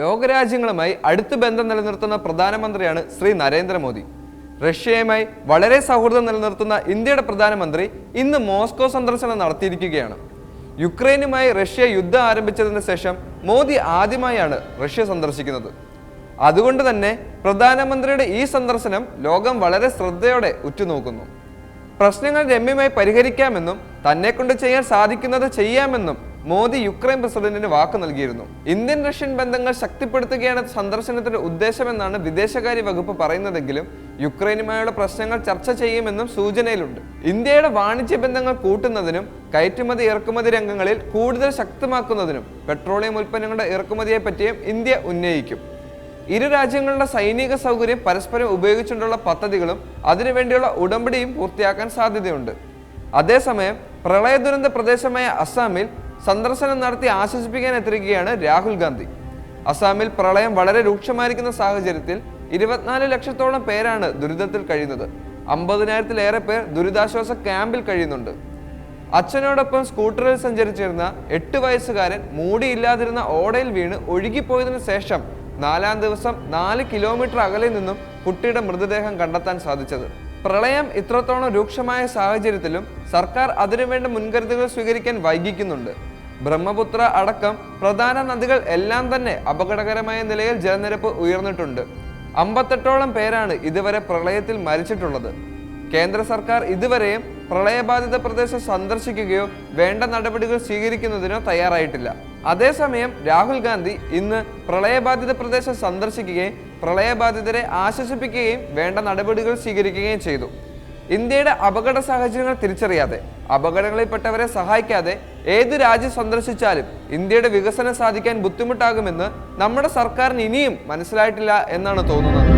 ലോകരാജ്യങ്ങളുമായി അടുത്ത ബന്ധം നിലനിർത്തുന്ന പ്രധാനമന്ത്രിയാണ് ശ്രീ നരേന്ദ്രമോദി. റഷ്യയുമായി വളരെ സൗഹൃദം നിലനിർത്തുന്ന ഇന്ത്യയുടെ പ്രധാനമന്ത്രി ഇന്ന് മോസ്കോ സന്ദർശനം നടത്തിയിരിക്കുകയാണ്. യുക്രൈനുമായി റഷ്യ യുദ്ധം ആരംഭിച്ചതിന് ശേഷം മോദി ആദ്യമായാണ് റഷ്യ സന്ദർശിക്കുന്നത്. അതുകൊണ്ട് തന്നെ പ്രധാനമന്ത്രിയുടെ ഈ സന്ദർശനം ലോകം വളരെ ശ്രദ്ധയോടെ ഉറ്റുനോക്കുന്നു. പ്രശ്നങ്ങൾ രമ്യമായി പരിഹരിക്കാമെന്നും തന്നെ കൊണ്ട് ചെയ്യാൻ സാധിക്കുന്നത് ചെയ്യാമെന്നും മോദി യുക്രൈൻ പ്രസിഡന്റിന് വാക്ക് നൽകിയിരുന്നു. ഇന്ത്യൻ റഷ്യൻ ബന്ധങ്ങൾ ശക്തിപ്പെടുത്തുകയാണ് സന്ദർശനത്തിന്റെ ഉദ്ദേശമെന്നാണ് വിദേശകാര്യ വകുപ്പ് പറയുന്നതെങ്കിലും യുക്രൈനുമായുള്ള പ്രശ്നങ്ങൾ ചർച്ച ചെയ്യുമെന്നും സൂചനയിലുണ്ട്. ഇന്ത്യയുടെ വാണിജ്യ ബന്ധങ്ങൾ കൂട്ടുന്നതിനും കയറ്റുമതി ഇറക്കുമതി രംഗങ്ങളിൽ കൂടുതൽ ശക്തമാക്കുന്നതിനും പെട്രോളിയം ഉൽപ്പന്നങ്ങളുടെ ഇറക്കുമതിയെ പറ്റിയും ഇന്ത്യ ഉന്നയിക്കും. ഇരു രാജ്യങ്ങളുടെ സൈനിക സൗകര്യം പരസ്പരം ഉപയോഗിച്ചുകൊണ്ടുള്ള പദ്ധതികളും അതിനുവേണ്ടിയുള്ള ഉടമ്പടിയും പൂർത്തിയാക്കാൻ സാധ്യതയുണ്ട്. അതേസമയം പ്രളയ ദുരന്ത പ്രദേശമായ അസാമിൽ സന്ദർശനം നടത്തി ആശ്വസിപ്പിക്കാൻ എത്തിരിക്കുകയാണ് രാഹുൽ ഗാന്ധി. അസാമിൽ പ്രളയം വളരെ രൂക്ഷമായിരിക്കുന്ന സാഹചര്യത്തിൽ ഇരുപത്തിനാല് ലക്ഷത്തോളം പേരാണ് ദുരിതത്തിൽ കഴിയുന്നത്. അമ്പതിനായിരത്തിലേറെ പേർ ദുരിതാശ്വാസ ക്യാമ്പിൽ കഴിയുന്നുണ്ട്. അച്ഛനോടൊപ്പം സ്കൂട്ടറിൽ സഞ്ചരിച്ചിരുന്ന എട്ട് വയസ്സുകാരൻ മൂടിയില്ലാതിരുന്ന ഓടയിൽ വീണ് ഒഴുകിപ്പോയതിനു ശേഷം നാലാം ദിവസം നാല് കിലോമീറ്റർ അകലെ നിന്നും കുട്ടിയുടെ മൃതദേഹം കണ്ടെത്താൻ സാധിച്ചത്. പ്രളയം ഇത്രത്തോളം രൂക്ഷമായ സാഹചര്യത്തിലും സർക്കാർ അതിനുവേണ്ട മുൻകരുതലുകൾ സ്വീകരിക്കാൻ വൈകിക്കുന്നുണ്ട്. ബ്രഹ്മപുത്ര അടക്കം പ്രധാന നദികൾ എല്ലാം തന്നെ അപകടകരമായ നിലയിൽ ജലനിരപ്പ് ഉയർന്നിട്ടുണ്ട്. അമ്പത്തെട്ടോളം പേരാണ് ഇതുവരെ പ്രളയത്തിൽ മരിച്ചിട്ടുള്ളത്. കേന്ദ്ര സർക്കാർ ഇതുവരെയും പ്രളയബാധിത പ്രദേശം സന്ദർശിക്കുകയോ വേണ്ട നടപടികൾ സ്വീകരിക്കുന്നതിനോ തയ്യാറായിട്ടില്ല. അതേസമയം രാഹുൽ ഗാന്ധി ഇന്ന് പ്രളയബാധിത പ്രദേശം സന്ദർശിക്കുകയും പ്രളയബാധിതരെ ആശ്വസിപ്പിക്കുകയും വേണ്ട നടപടികൾ സ്വീകരിക്കുകയും ചെയ്തു. ഇന്ത്യയുടെ അപകട സാഹചര്യങ്ങൾ തിരിച്ചറിയാതെ അപകടങ്ങളിൽപ്പെട്ടവരെ സഹായിക്കാതെ ഏത് രാജ്യം സന്ദർശിച്ചാലും ഇന്ത്യയുടെ വികസനം സാധിക്കാൻ ബുദ്ധിമുട്ടാകുമെന്ന് നമ്മുടെ സർക്കാരിന് ഇനിയും മനസ്സിലായിട്ടില്ല എന്നാണ് തോന്നുന്നത്.